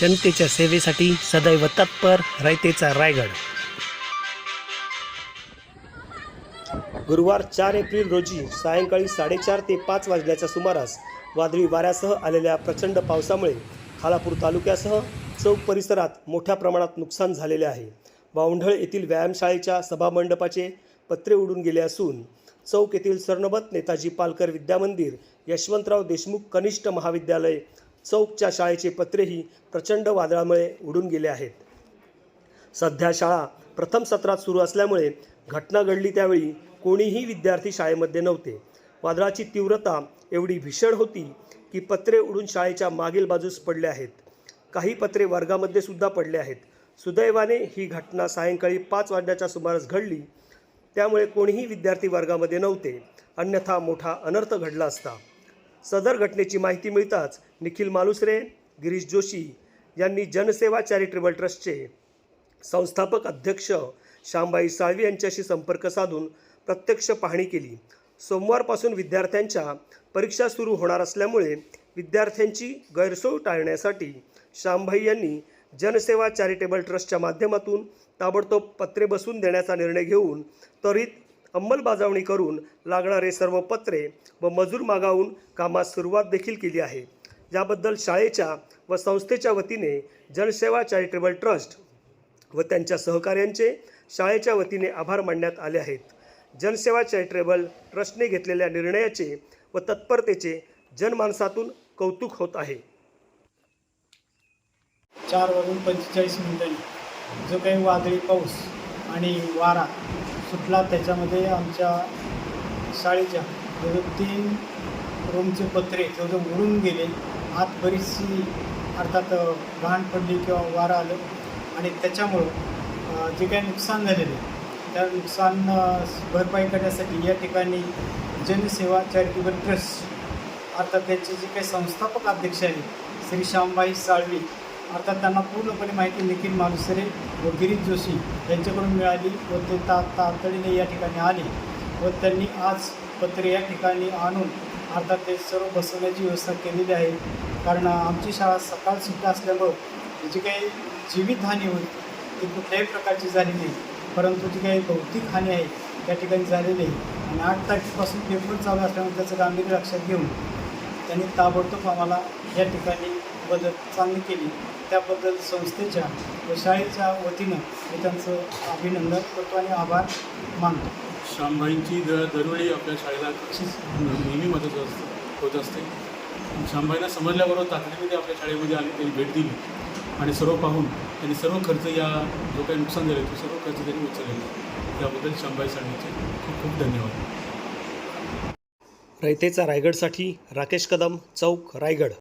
जनतेच्या सेवेसाठी सदैव तत्पर रायतेचा रायगड. गुरुवार चार एप्रिल रोजी सायंकाळी साडेचार ते पाच वाजल्याच्या सुमारास वादळी वाऱ्यासह आलेल्या प्रचंड पावसामुळे खालापूर तालुक्यासह चौक परिसरात मोठ्या प्रमाणात नुकसान झालेले आहे. बावंढळ येथील व्यायामशाळेच्या सभामंडपाचे पत्रे उडून गेले असून चौक येथील स्वर्णवत नेताजी पालकर विद्यामंदिर यशवंतराव देशमुख कनिष्ठ महाविद्यालय चौकच्या शाळेचे पत्रेही प्रचंड वादळामुळे उडून गेले आहेत. सध्या शाळा प्रथम सत्रात सुरू असल्यामुळे घटना घडली त्यावेळी कोणीही विद्यार्थी शाळेमध्ये नव्हते. वादळाची तीव्रता एवढी भीषण होती की पत्रे उडून शाळेच्या मागील बाजूस पडले आहेत. काही पत्रे वर्गामध्ये सुद्धा पडले आहेत. सुदैवाने ही घटना सायंकाळी पाच वाजण्याच्या सुमारास घडली. त्यामुळे कोणीही विद्यार्थी वर्गामध्ये नव्हते. अन्यथा मोठा अनर्थ घडला असता. सदर घटनेची माहिती मिळताच निखिल मालुसरे गिरीश जोशी यांनी जनसेवा चॅरिटेबल ट्रस्टचे संस्थापक अध्यक्ष श्यामबाई साळवी यांच्याशी संपर्क साधून प्रत्यक्ष पाहणी केली. सोमवारपासून विद्यार्थ्यांच्या परीक्षा सुरू होणार असल्यामुळे विद्यार्थ्यांची गैरसोय टाळण्यासाठी शामभाई यांनी जनसेवा चॅरिटेबल ट्रस्टच्या माध्यमातून ताबडतोब पत्रे बसून देण्याचा निर्णय घेऊन त्वरित अंमलबजावणी करून लागणारे सर्व पत्रे व मजूर मागावून कामास सुरुवात देखील केली आहे. याबद्दल शाळेच्या व संस्थेच्या वतीने जनसेवा चॅरिटेबल ट्रस्ट व त्यांच्या सहकाऱ्यांचे शाळेच्या वतीने आभार मानण्यात आले आहेत. जनसेवा चॅरिटेबल ट्रस्टने घेतलेल्या निर्णयाचे व तत्परतेचे जनमानसातून कौतुक होत आहे. चार वाजून पंचेचाळीस मिनिटांनी. जो काही वादळी पाऊस आणि वारा सुटला त्याच्यामध्ये आमच्या शाळेच्या जवळ तीन रूमचे पत्रे जवळजवळ उडून गेले आत बरीचशी अर्थात घाण पडली किंवा वारा आलं आणि त्याच्यामुळं जे काही नुकसान झालेले त्या नुकसान भरपाई करण्यासाठी या ठिकाणी जनसेवा चॅरिटेबल ट्रस्ट अर्थात त्यांचे जे काही संस्थापक अध्यक्ष आहेत श्री श्यामबाई साळवी अर्थात त्यांना पूर्णपणे माहिती निखिल मालुसरे व गिरीश जोशी यांच्याकडून मिळाली व ते ता तातडीने या ठिकाणी आले व त्यांनी आज पत्रे या ठिकाणी आणून अर्थात ते सर्व बसवण्याची व्यवस्था केलेली आहे. कारण आमची शाळा सकाळ सुट्टा असल्यामुळं जी काही जीवितहानी होईल ती कुठल्याही प्रकारची झाली नाही. परंतु जी काही भौतिक हानी आहे त्या ठिकाणी झालेली आहे. आणि आठ तारखेपासून पेपर चालू असल्यामुळे त्याचं गांभीर्य लक्षात घेऊन त्यांनी ताबडतोब आम्हाला या ठिकाणी मदत चांगली केली. त्याबद्दल संस्थेच्या व शाळेच्या वतीनं मी त्यांचं अभिनंदन करतो आणि आभार मानतो. श्यामबाईंची दर दरवेळी आपल्या शाळेला नेहमी मदत असते होत असते. श्यामबाईंना समजल्याबरोबर तातडीने ते आपल्या शाळेमध्ये आले त्यांनी भेट दिली. आणि सर्व पाहून त्यांनी सर्व खर्च या जो काही नुकसान झाले तो सर्व खर्च त्यांनी उचललेला आहे. त्याबद्दल श्यामबाई साळवीचे खूप खूप धन्यवाद. रयतेचा रायगडसाठी राकेश कदम चौक रायगड.